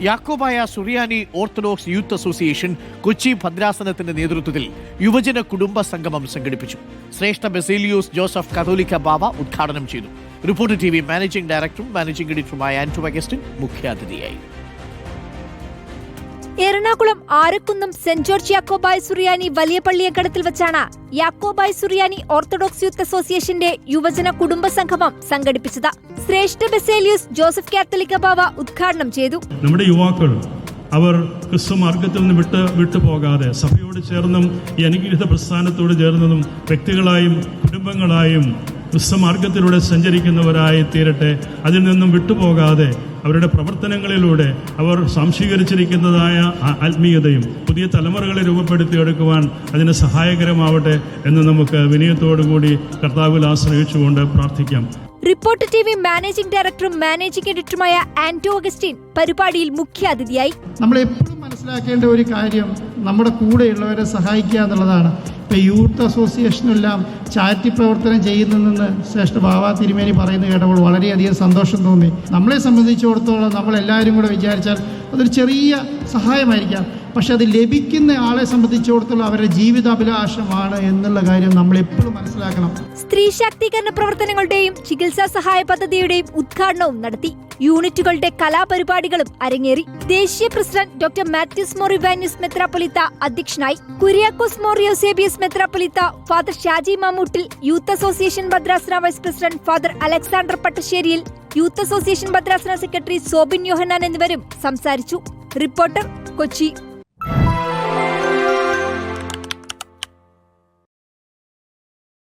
Yakobaya Suriyani orthodox youth association Kochi ഭദ്രാസനത്തിന്റെ നേതൃത്വത്തിൽ യുവജന കുടുംബ സംഗമം സംഘടിപ്പിച്ചു. ശ്രേഷ്ഠ ബെസേലിയോസ് ജോസഫ് കത്തോലിക്ക ബാബ ഉദ്ഘാടനം ചെയ്തു. റിപ്പോർട്ട് ടി മാനേജിംഗ് ഡയറക്ടറും മാനേജിംഗ് എഡിറ്ററുമായ ആന്റോ അഗസ്റ്റിൻ മുഖ്യാതിഥിയായി. എറണാകുളം ആരക്കുന്നം സെന്റ് ജോർജ് യാക്കോബായ് സുറിയാനി വലിയ പള്ളിയങ്കടത്തിൽ വെച്ചാണ് യാക്കോബായ് സുറിയാനി ഓർത്തഡോക്സ് യൂത്ത് അസോസിയേഷന്റെ യുവജന കുടുംബ സംഗമം സംഘടിപ്പിച്ചത്. ശ്രേഷ്ഠ ബെസേലിയസ് ജോസഫ് കാത്തലിക്ക ബാവ ഉദ്ഘാടനം ചെയ്തു. നമ്മുടെ യുവാക്കൾ അവർ ക്രിസ്തു മാർഗത്തിൽ നിന്ന് വിട്ട് വിട്ടു പോകാതെ സഭയോട് ചേർന്നും ഈ അനുഗ്രഹീത പ്രസ്ഥാനത്തോട് ചേർന്നതും വ്യക്തികളായും കുടുംബങ്ങളായും ക്രിസ്തു മാർഗത്തിലൂടെ സഞ്ചരിക്കുന്നവരായി തീരട്ടെ. അതിൽ നിന്നും വിട്ടുപോകാതെ അവരുടെ പ്രവർത്തനങ്ങളിലൂടെ അവർ സംശീകരിച്ചിരിക്കുന്നതായ ആത്മീയതയും പുതിയ തലമുറകളെ രൂപപ്പെടുത്തിയെടുക്കുവാൻ അതിന് സഹായകരമാവട്ടെ എന്ന് നമുക്ക് വിനയത്തോടുകൂടി കർത്താവിൽ ആശ്രയിച്ചുകൊണ്ട് പ്രാർത്ഥിക്കാം. റിപ്പോർട്ടർ ടി വി മാനേജിംഗ് ഡയറക്ടറും മാനേജിംഗ് എഡിറ്ററുമായ ആന്റോ അഗസ്റ്റിൻ പരിപാടിയിൽ മുഖ്യാതിഥിയായി നമ്മൾ എപ്പോഴും മനസ്സിലാക്കേണ്ട ഒരു കാര്യം നമ്മുടെ കൂടെയുള്ളവരെ സഹായിക്കുക എന്നുള്ളതാണ്. ഇപ്പോൾ യൂത്ത് അസോസിയേഷനെല്ലാം ചാരിറ്റി പ്രവർത്തനം ചെയ്യുന്നതെന്ന് ശ്രേഷ്ഠ ബാബ തിരുമേനി പറയുന്നത് കേട്ടപ്പോൾ വളരെയധികം സന്തോഷം തോന്നി. നമ്മളെ സംബന്ധിച്ചിടത്തോളം നമ്മളെല്ലാവരും കൂടെ വിചാരിച്ചാൽ അതൊരു ചെറിയ സഹായമായിരിക്കാം. പക്ഷെ അത് ലഭിക്കുന്ന ആളെ സംബന്ധിച്ചിടത്തോളം അവരുടെ ജീവിതാഭിലാഷമാണ് എന്നുള്ള കാര്യം നമ്മൾ എപ്പോഴും മനസ്സിലാക്കണം. സ്ത്രീ ശാക്തീകരണ പ്രവർത്തനങ്ങളുടെയും ചികിത്സാ സഹായ പദ്ധതിയുടെയും ഉദ്ഘാടനവും നടത്തി. യൂണിറ്റുകളുടെ കലാപരിപാടികളും അരങ്ങേറി. ദേശീയ പ്രസിഡന്റ് ഡോക്ടർ മാത്യൂസ് മോറിവാന്യൂസ് മെത്രാപ്പൊലിത്ത അധ്യക്ഷനായി. Kuriakose മോറിയോസേബിയസ് മെത്രാപ്പൊലിത്ത father Shaji Mamoottil youth association ഭദ്രാസന vice president father Alexander Pattasseriyil youth association ഭദ്രാസന സെക്രട്ടറി സോബിൻ യോഹന്നാൻ എന്നിവരും സംസാരിച്ചു. റിപ്പോർട്ടർ കൊച്ചി